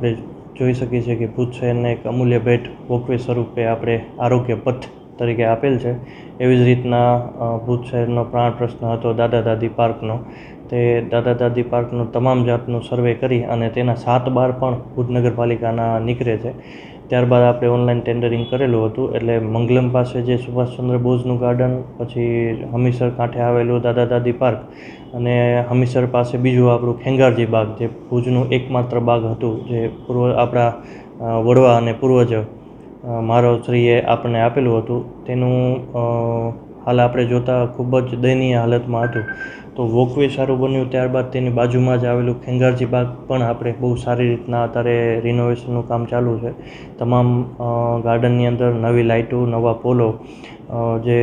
આપણે જોઈ શકીએ છીએ કે ભુજ શહેરને એક અમૂલ્ય ભેટ વોકવે સ્વરૂપે આપણે આરોગ્ય પથ તરીકે આપેલ છે. એવી જ રીતના ભૂત શહેરનો પ્રાણ પ્રશ્ન હતો દાદા દાદી પાર્કનો. તે દાદા દાદી પાર્કનું તમામ જાતનું સર્વે કરી અને તેના સાત બાર પણ ભુજ નગરપાલિકાના નીકળે છે. ત્યારબાદ આપણે ઓનલાઈન ટેન્ડરિંગ કરેલું હતું એટલે મંગલમ પાસે જે સુભાષચંદ્ર બોઝનું ગાર્ડન પછી હમીસર કાંઠે આવેલું દાદા દાદી પાર્ક અને હમીસર પાસે બીજું આપણું ખેંગારજી બાગ જે ભુજનું એકમાત્ર બાગ હતું જે પૂર્વ આપણા વડવા અને પૂર્વજ અ, શ્રીએ આપણને આપેલું હતું. તેનું હાલ આપણે જોતાં ખૂબ જ દયનીય હાલતમાં હતું. તો વોકવે સારું બન્યું ત્યારબાદ તેની બાજુમાં જ આવેલું ખેંગારજી બાગ પણ આપણે બહુ સારી રીતના અત્યારે રિનોવેશનનું કામ ચાલુ છે. તમામ ગાર્ડનની અંદર નવી લાઇટો નવા પોલો જે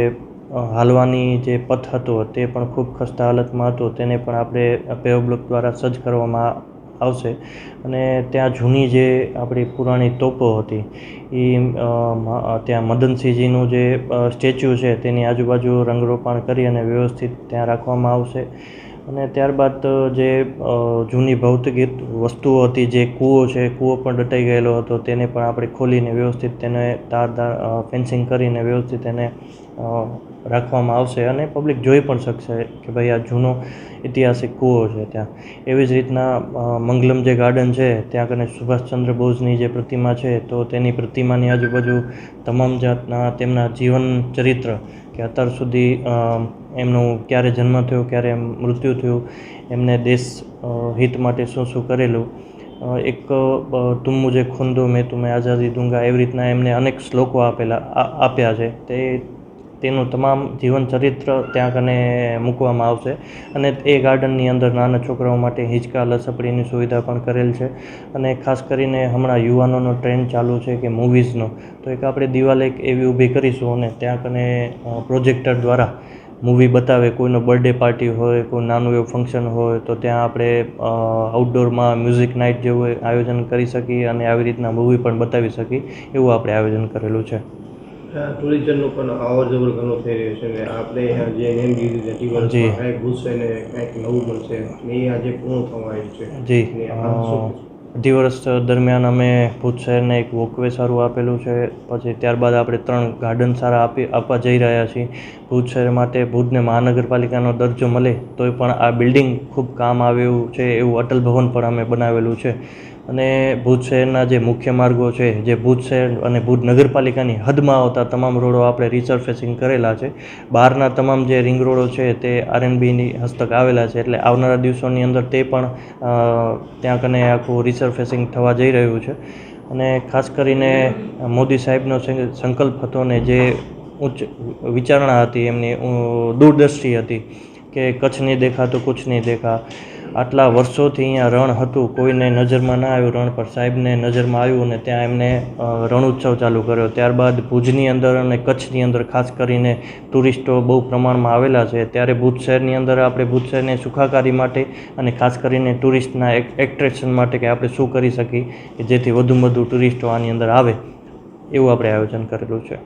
હાલવાની જે પથ હતો તે પણ ખૂબ ખસ્તા હાલતમાં હતો. તેને પણ આપણે પેવ બ્લોક દ્વારા સજ્જ કરવામાં આવશે. અને ત્યાં જૂની જે આપણી પુરાણી તોપો હતી, એ ત્યાં મદનસિંહજીનું જે સ્ટેચ્યુ છે, તેની આજુબાજુ રંગરોપાણ કરી અને વ્યવસ્થિત ત્યાં રાખવામાં આવશે. અને ત્યારબાદ જે જૂની ભૌતિક વસ્તુઓ હતી, જે કૂવો છે, કૂવો પણ દટાઈ ગયેલો હતો, તેને પણ આપણે ખોલીને વ્યવસ્થિત તેને તાર ફેન્સિંગ કરીને વ્યવસ્થિત એને રાખવામાં આવશે અને પબ્લિક જોઈ પણ શકશે કે ભાઈ આ જૂનો ઐતિહાસિક કૂવો છે ત્યાં. એવી જ રીતના મંગલમ જે ગાર્ડન છે, ત્યાં કને સુભાષચંદ્ર બોઝની જે પ્રતિમા છે, તો તેની પ્રતિમાની આજુબાજુ તમામ જાતના તેમના જીવન ચરિત્ર કે અત્યાર સુધી એમનું ક્યારે જન્મ થયો, ક્યારે મૃત્યુ થયું, એમને દેશ હિત માટે શું શું કરેલું એક તુમ ખુંદો ખૂન દો મેં આઝાદી દૂંગા એવી રીતના એમને અનેક શ્લોકો આપેલા આપ્યા છે. તે તેનું તમામ જીવન ચરિત્ર ત્યાં કને મૂકવામાં આવશે. અને એ ગાર્ડનની અંદર નાના છોકરાઓ માટે હિંચકા, લસપડીની સુવિધા પણ કરેલ છે. અને ખાસ કરીને હમણાં યુવાનોનો ટ્રેન્ડ ચાલુ છે કે મૂવીઝનો. તો એક આપણે દિવાલ એક એવી ઊભી કરીશું અને ત્યાં કને પ્રોજેક્ટર દ્વારા મૂવી બતાવે. કોઈનો બર્થડે પાર્ટી હોય, કોઈ નાનું એવું ફંક્શન હોય, તો ત્યાં આપણે આઉટડોરમાં મ્યુઝિક નાઇટ જેવું આયોજન કરી શકીએ અને આવી રીતના મૂવી પણ બતાવી શકીએ. એવું આપણે આયોજન કરેલું છે. ટુરિઝમનું પણ અવર જવર ઘણું થઈ રહ્યું છે ને આપણે અહીંયા જે નેમ કીધી છે. ટીવર્સમાં કાંઈક ઘૂસશે ને કાંઈક નવું બનશે ને એ આજે પૂર્ણ થવા આવ્યું છે. જી. અઢી વર્ષ દરમિયાન અમે ભુજ શહેરને એક વોકવે સારું આપેલું છે. પછી ત્યારબાદ આપણે ત્રણ ગાર્ડન સારા આપી આપવા જઈ રહ્યા છીએ. ભુજ શહેર માટે ભુજને મહાનગરપાલિકાનો દરજ્જો મળે તોય પણ આ બિલ્ડિંગ ખૂબ કામ આવે એવું છે એવું અટલ ભવન પણ અમે બનાવેલું છે. અને ભુજ શહેરના જે મુખ્ય માર્ગો છે, જે ભુજ શહેર અને ભુજ નગરપાલિકાની હદમાં આવતા તમામ રોડો આપણે રિસર્ફેસિંગ કરેલા છે. બહારના તમામ જે રિંગ રોડો છે, તે આરએનબીની હસ્તક આવેલા છે. એટલે આવનારા દિવસોની અંદર તે પણ ત્યાં કને આખું રિસર્ફેસિંગ થવા જઈ રહ્યું છે. અને ખાસ કરીને મોદી સાહેબનો સંક- સંકલ્પ હતો ને જે ઉચ્ચ વિચારણા હતી, એમની દૂરદૃષ્ટિ હતી કે કચ્છ નહીં દેખા તો કુછ નહીં દેખા. આટલા વર્ષોથી અહીંયા રણ હતું, કોઈને નજરમાં ના આવ્યું, રણ પર સાહેબને નજરમાં આવ્યું અને ત્યાં એમને રણ રણોત્સવ ચાલુ કર્યો. ત્યારબાદ ભુજની અંદર અને કચ્છની અંદર ખાસ કરીને ટુરિસ્ટો બહુ પ્રમાણમાં આવેલા છે. ત્યારે ભુજ શહેરની અંદર આપણે ભુજ શહેરને સુખાકારી માટે અને ખાસ કરીને ટુરિસ્ટના એટ્રેક્શન માટે કે આપણે શું કરી શકીએ કે જેથી વધુમાં વધુ ટુરિસ્ટો આની અંદર આવે, એવું આપણે આયોજન કરેલું છે.